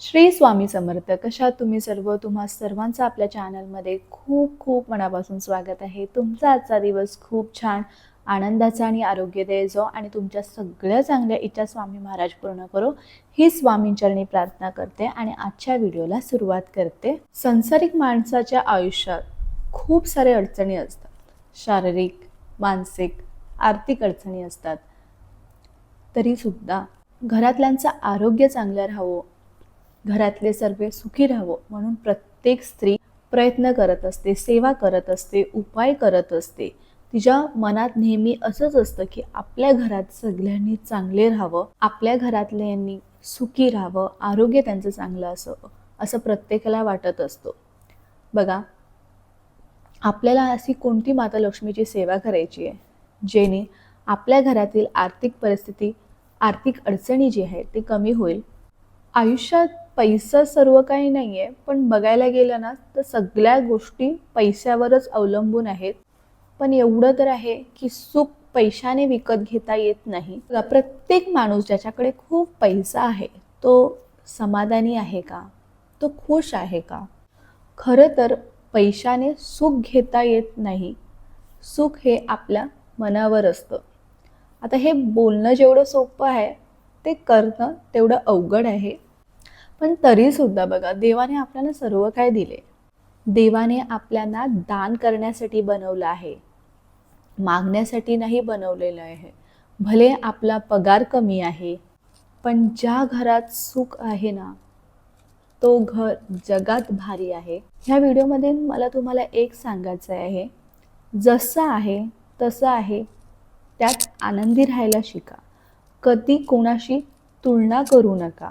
श्री स्वामी समर्थ कशा तुम्ही सर्व? तुम्हा सर्वांचं आपल्या चॅनलमध्ये खूप खूप मनापासून स्वागत आहे. तुमचा आजचा दिवस खूप छान आनंदाचा आणि आरोग्यदायी जो आणि तुमच्या सगळ्या चांगल्या इच्छा स्वामी महाराज पूर्ण करो. ही स्वामींचरणी प्रार्थना करते आणि आजच्या व्हिडिओला सुरुवात करते. संसारिक माणसाच्या आयुष्यात खूप साऱ्या अडचणी असतात. शारीरिक मानसिक आर्थिक अडचणी असतात. तरीसुद्धा घरातल्यांचं आरोग्य चांगलं राहावं घरातले सर्व सुखी राहावं म्हणून प्रत्येक स्त्री प्रयत्न करत असते सेवा करत असते उपाय करत असते. तिच्या मनात नेहमी असंच असतं की आपल्या घरात सगळ्यांनी चांगले राहावं आपल्या घरातल्यांनी सुखी राहावं आरोग्य त्यांचं चांगलं असावं असं प्रत्येकाला वाटत असतो. बघा आपल्याला अशी कोणती माता लक्ष्मीची सेवा करायची आहे? जेणे आपल्या घरातील आर्थिक परिस्थिती आर्थिक अडचणी जी आहे ती कमी होईल. आयुष्यात पैसा सर्व काही नाही आहे पण बघायला गेलं ना तर सगळ्या गोष्टी पैशावरच अवलंबून आहेत. पण एवढं तर आहे की सुख पैशाने विकत घेता येत नाही. प्रत्येक माणूस ज्याच्याकडे खूप पैसा आहे तो समाधानी आहे का? तो खुश आहे का? खरं तर पैशाने सुख घेता येत नाही. सुख हे आपल्या मनावर असतं. आता हे बोलणं जेवढं सोपं आहे ते करणं तेवढं अवघड आहे. पण तरीसुद्धा बघा देवाने आपल्याला सर्व काय दिले? देवाने आपल्याला दान करण्यासाठी बनवलं आहे. मागण्यासाठी नाही बनवलेलं आहे. भले आपला पगार कमी आहे पण ज्या घरात सुख आहे ना तो घर जगात भारी आहे. ह्या व्हिडिओमध्ये मला तुम्हाला एक सांगायचं आहे. जसं आहे तसं आहे. त्यात आनंदी राहायला शिका. कधी कोणाशी तुलना करू नका.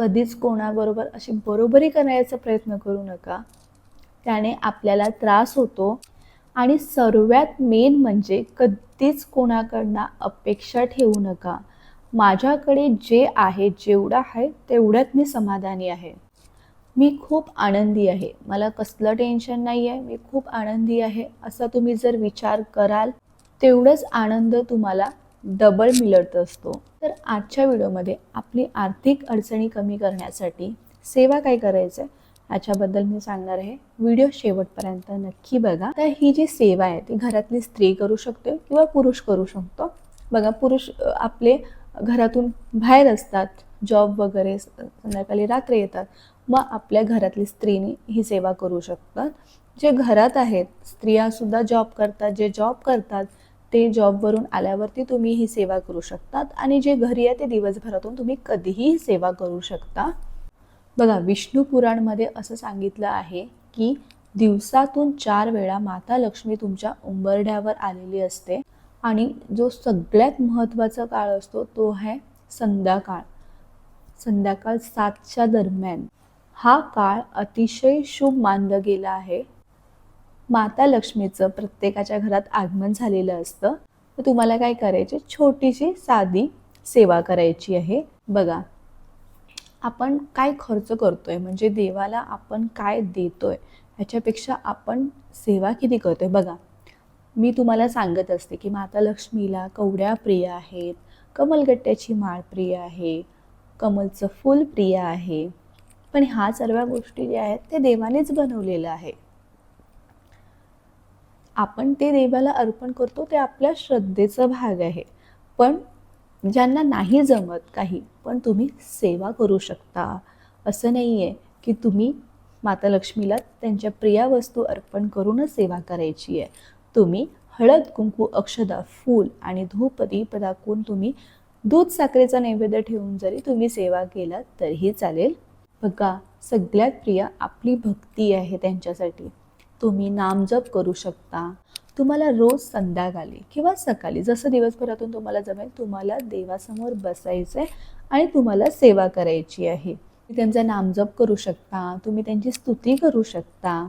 कधीच कोणाबरोबर अशी बरोबरी करण्याचा प्रयत्न करू नका. त्याने आपल्याला त्रास होतो आणि सर्वात मेन म्हणजे कधीच कोणाकडनं अपेक्षा ठेवू नका. माझ्याकडे जे आहे जेवढं आहे तेवढ्यात मी समाधानी आहे. मी खूप आनंदी आहे. मला कसलं टेन्शन नाही आहे मी खूप आनंदी आहे. असा तुम्ही जर विचार कराल तेवढंच आनंद तुम्हाला डबल मिळत असतो. तर आजच्या व्हिडिओमध्ये आपली आर्थिक अडचणी कमी करण्यासाठी सेवा काय करायचं आहे याच्याबद्दल मी सांगणार आहे. व्हिडिओ शेवटपर्यंत नक्की बघा. तर ही जी सेवा आहे ती घरातली स्त्री करू शकते किंवा पुरुष करू शकतो. बघा पुरुष आपले घरातून बाहेर असतात जॉब वगैरे संध्याकाळी रात्री येतात मग आपल्या घरातली स्त्रीने ही सेवा करू शकतात. जे घरात आहेत स्त्रियासुद्धा जॉब करतात जे जॉब करतात ते जॉबवरून आल्यावरती तुम्ही ही सेवा करू शकतात आणि जे घरी आहे ते दिवसभरातून तुम्ही कधीही सेवा करू शकता. बघा विष्णू पुराणमध्ये असं सांगितलं आहे की दिवसातून चार वेळा माता लक्ष्मी तुमच्या उंबरड्यावर आलेली असते आणि जो सगळ्यात महत्त्वाचा काळ असतो तो आहे संध्याकाळ. संध्याकाळ सातच्या दरम्यान. हा काळ अतिशय शुभ मानला गेला आहे. माता लक्ष्मीचं प्रत्येकाच्या घरात आगमन झालेलं असतं. तर तुम्हाला काय करायचे? छोटीशी साधी सेवा करायची आहे. बघा आपण काय खर्च करतोय? म्हणजे देवाला आपण काय देतोय? ह्याच्यापेक्षा आपण सेवा किती करतोय? बघा मी तुम्हाला सांगत असते की माता लक्ष्मीला कवड्या प्रिय आहेत कमलगट्ट्याची माळ प्रिय आहे कमलचं फूल प्रिय आहे. पण ह्या सर्व गोष्टी ज्या आहेत ते देवानेच बनवलेलं आहे. आपण ते देवाला अर्पण करतो ते आपल्या श्रद्धेचा भाग आहे. पण ज्यांना नाही जमत काही पण तुम्ही सेवा करू शकता. असं नाही आहे की तुम्ही माता लक्ष्मीला त्यांच्या प्रिया वस्तू अर्पण करूनच सेवा करायची आहे. तुम्ही हळद कुंकू अक्षदा फूल आणि धूपदी दाखवून तुम्ही दूध साखरेचा नैवेद्य ठेवून जरी तुम्ही सेवा केलात तरीही चालेल. बघा सगळ्यात प्रिय आपली भक्ती आहे त्यांच्यासाठी. तुम्ही नामजप करू शकता. तुम्हाला रोज संध्याकाळी किंवा सकाळी जसं दिवसभरातून तुम्हाला जमेल तुम्हाला देवासमोर बसायचं आहे आणि तुम्हाला सेवा करायची आहे. तुम्ही त्यांचा नामजप करू शकता तुम्ही त्यांची स्तुती करू शकता.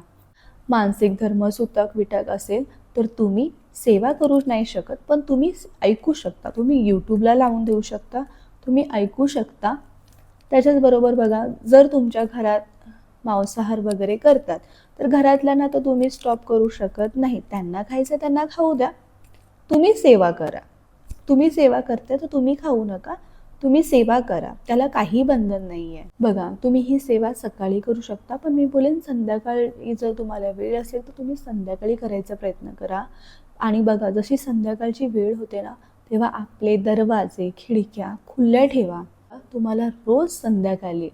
मानसिक धर्म सुतक विटक असेल तर तुम्ही सेवा करू नाही शकत पण तुम्ही ऐकू शकता. तुम्ही यूट्यूबला लावून देऊ शकता तुम्ही ऐकू शकता. त्याच्याचबरोबर बघा जर तुमच्या घरात मांसाहार वगैरे करतात. तर घरातल्यांना तर तुम्ही स्टॉप करू शकत नाही त्यांना खायचं त्यांना खाऊ द्या. तुम्ही सेवा करा. तुम्ही सेवा करते तर तुम्ही खाऊ नका. तुम्ही सेवा करा. त्याला काही बंधन नाही आहे बघा तुम्ही ही सेवा सकाळी करू शकता पण मी बोलेन संध्याकाळी जर तुम्हाला वेळ असेल तर तुम्ही संध्याकाळी करायचा प्रयत्न करा. आणि बघा जशी संध्याकाळची वेळ होते ना तेव्हा आपले दरवाजे खिडक्या खुल्या ठेवा. तुम्हाला रोज संध्याकाळी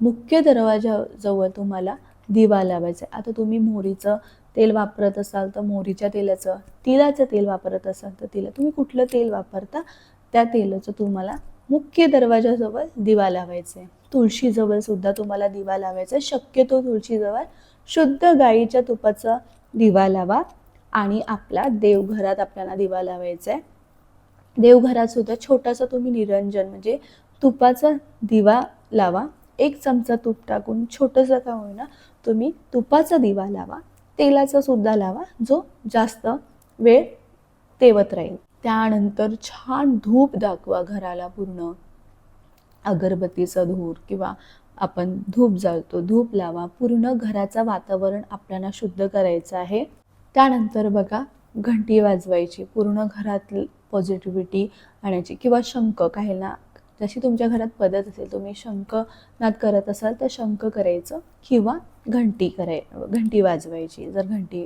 मुख्य दरवाजाजवळ तुम्हाला दिवा लावायचा आहे. आता तुम्ही मोहरीचं तेल वापरत असाल तर मोहरीच्या तेलाचं तिलाचं तेल वापरत असाल तर तिला. तुम्ही कुठलं तेल वापरता त्या तेलाचं तुम्हाला मुख्य दरवाजाजवळ दिवा लावायचा आहे. तुळशीजवळ सुद्धा तुम्हाला दिवा लावायचा आहे. शक्यतो तुळशीजवळ शुद्ध गाईच्या तुपाचा दिवा लावा आणि आपला देवघरात आपल्याला दिवा लावायचा आहे. देवघरात सुद्धा छोटासा तुम्ही निरंजन म्हणजे तुपाचा दिवा लावा. एक चमचा तूप टाकून छोटंसं का होईना तुम्ही तुपाचा दिवा लावा तेलाचा सुद्धा लावा जो जास्त वेळ तेवत राहील. त्यानंतर छान धूप दाखवा घराला पूर्ण. अगरबत्तीचा धूर किंवा आपण धूप जाळतो धूप लावा. पूर्ण घराचं वातावरण आपल्याला शुद्ध करायचं आहे. त्यानंतर बघा घंटी वाजवायची. पूर्ण घरातली पॉझिटिव्हिटी आणायची. किंवा शंख काहींना जशी तुमच्या घरात पद्धत असेल तुम्ही शंखनाद करत असाल तर शंख करायचं किंवा घंटी कराय घंटी वाजवायची. जर घंटी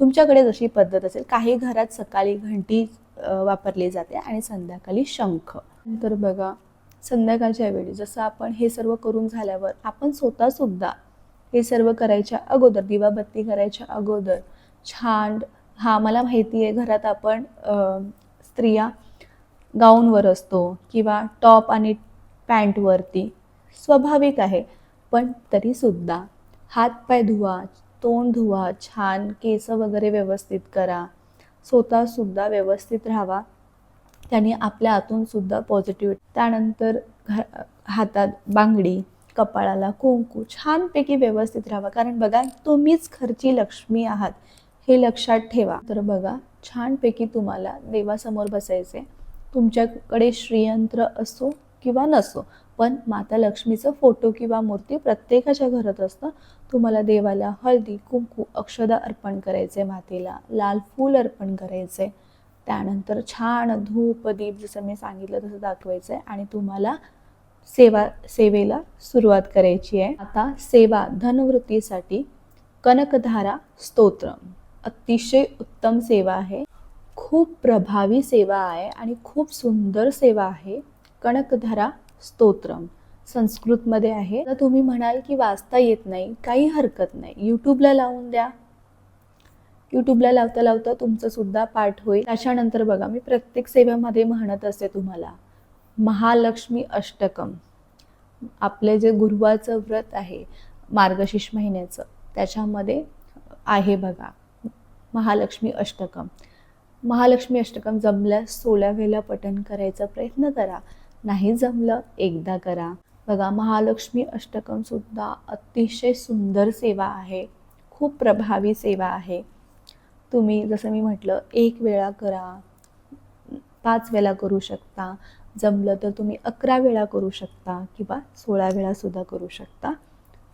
तुमच्याकडे जशी पद्धत असेल काही घरात सकाळी घंटी वापरली जाते आणि संध्याकाळी शंख. नंतर बघा संध्याकाळच्या वेळी जसं आपण हे सर्व करून झाल्यावर आपण स्वतःसुद्धा हे सर्व करायच्या अगोदर दिवाबत्ती करायच्या अगोदर छान हा मला माहिती आहे घरात आपण स्त्रिया गाऊनवर असतो किंवा टॉप आणि पॅन्टवरती. स्वाभाविक आहे पण तरीसुद्धा. हातपाय धुवा तोंड धुवा छान केस वगैरे व्यवस्थित करा. स्वतःसुद्धा व्यवस्थित राहावा. त्याने आपल्या आतूनसुद्धा पॉझिटिव्ह त्यानंतर घ हातात बांगडी कपाळाला कुंकू छानपैकी व्यवस्थित राहावा. कारण बघा तुम्हीच घरची लक्ष्मी आहात हे लक्षात ठेवा. तर बघा छानपैकी तुम्हाला देवासमोर बसायचे तुमच्याकडे श्रीयंत्र असो किंवा नसो पण माता लक्ष्मीचं फोटो किंवा मूर्ती प्रत्येकाच्या घरात असतं. तुम्हाला देवाला हळदी कुंकू अक्षदा अर्पण करायचे मातेला लाल फूल अर्पण करायचे. त्यानंतर छान धूप दीप जसं मी सांगितलं तसं दाखवायचं आहे. आणि तुम्हाला सेवा सेवेला सुरुवात करायची आहे. आता सेवा धनवृत्तीसाठी कनकधारा स्तोत्र अतिशय उत्तम सेवा आहे. खूप प्रभावी सेवा आहे आणि खूप सुंदर सेवा आहे. कणकधारा स्तोत्रम. संस्कृतमध्ये आहे. तर तुम्ही म्हणाल की वाचता येत नाही काही हरकत नाही. यूट्यूबला लावून द्या. यूट्यूबला लावता लावता तुमचं सुद्धा पाठ होईल. त्याच्यानंतर बघा मी प्रत्येक सेवेमध्ये म्हणत असते तुम्हाला महालक्ष्मी अष्टकम. आपले जे गुरुवारचं व्रत आहे मार्गशीर्ष महिन्याचं त्याच्यामध्ये आहे बघा महालक्ष्मी अष्टकम. महालक्ष्मी अष्टकम जमल्यास सोळा वेळेला पठण करायचा प्रयत्न करा. नाही जमलं एकदा करा. बघा महालक्ष्मी अष्टकम सुद्धा अतिशय सुंदर सेवा आहे. खूप प्रभावी सेवा आहे. तुम्ही जसं मी म्हटलं एक वेळा करा पाच वेळा करू शकता. जमलं तर तुम्ही अकरा वेळा करू शकता किंवा सोळा वेळासुद्धा करू शकता.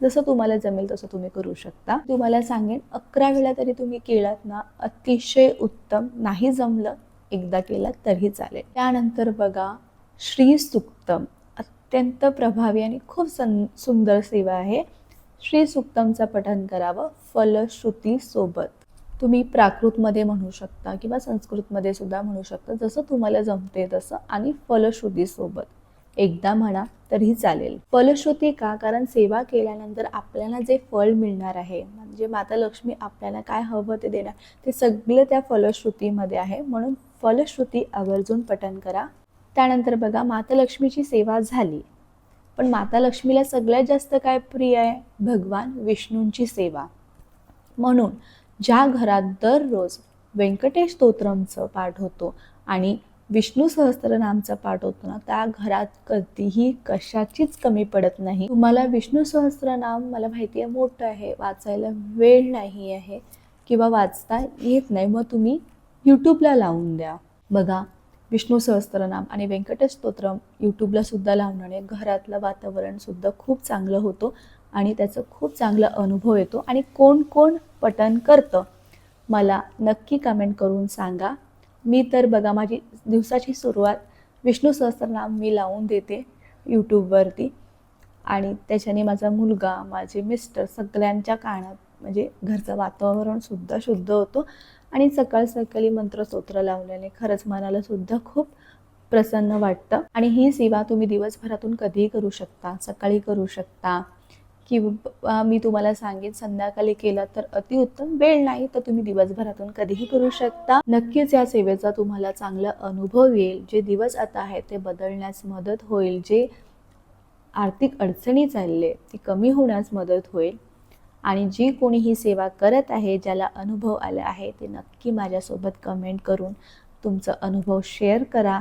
जसं तुम्हाला जमेल तसं तुम्ही करू शकता. तुम्हाला सांगेन अकरा वेळा तरी तुम्ही केलात ना अतिशय उत्तम. नाही जमलं एकदा केलात तरी चालेल. त्यानंतर बघा श्री सुक्तम. अत्यंत प्रभावी आणि खूप सं सुंदर सेवा आहे. श्री सुक्तमचं पठन करावं फलश्रुतीसोबत तुम्ही प्राकृतमध्ये म्हणू शकता किंवा संस्कृतमध्ये सुद्धा म्हणू शकता. जसं तुम्हाला जमते तसं आणि फलश्रुतीसोबत एकदा म्हणा तरी चालेल. फलश्रुती का? कारण सेवा केल्यानंतर आपल्याला जे फळ मिळणार आहे म्हणजे माता लक्ष्मी आपल्याला काय हवं ते देणार ते सगळं त्या फलश्रुतीमध्ये आहे. म्हणून फलश्रुती आवर्जून पठन करा. त्यानंतर बघा माता लक्ष्मीची सेवा झाली. पण माता लक्ष्मीला सगळ्यात जास्त काय प्रिय आहे? भगवान विष्णूंची सेवा. म्हणून ज्या घरात दररोज व्यंकटेश स्तोत्रमचं पाठ होतो आणि विष्णू सहस्त्रनामचा पाठ होतो ना त्या घरात कधीही कशाचीच कमी पडत नाही. तुम्हाला विष्णू सहस्त्रनाम मला माहिती आहे मोठं आहे वाचायला वेळ नाही आहे किंवा वाचता येत नाही. मग तुम्ही यूट्यूबला लावून द्या. बघा विष्णू सहस्त्रनाम आणि व्यंकटेश स्तोत्रम यूट्यूबला सुद्धा लावण्याने घरातलं वातावरण सुद्धा खूप चांगलं होतं आणि त्याचं खूप चांगला अनुभव येतो आणि कोण कोण पठण करतं मला नक्की कमेंट करून सांगा. मी तर बघा माझी दिवसाची सुरुवात विष्णू सहस्त्रनाम मी लावून देते यूट्यूबवरती आणि त्याच्याने माझा मुलगा माझे मिस्टर सगळ्यांच्या कानात म्हणजे घरचं वातावरण सुद्धा शुद्ध होतं. आणि सकाळ सकाळी मंत्रस्तोत्र लावल्याने खरंच मनाला सुद्धा खूप प्रसन्न वाटतं. आणि ही सेवा तुम्ही दिवसभरातून कधीही करू शकता सकाळी करू शकता. की मी तुम्हाला सांगेन संध्याकाळी केला तर अतिउत्तम. वेळ नाही तर तुम्ही दिवसभरातून कधीही करू शकता. नक्कीच या सेवेचा तुम्हाला चांगला अनुभव येईल. जे दिवस आता आहेत ते बदलण्यास मदत होईल. जे आर्थिक अडचणी चालले ती कमी होण्यास मदत होईल. आणि जी कोणी ही सेवा करत आहे ज्याला अनुभव आला आहे ते नक्की माझ्यासोबत कमेंट करून तुमचा अनुभव शेअर करा.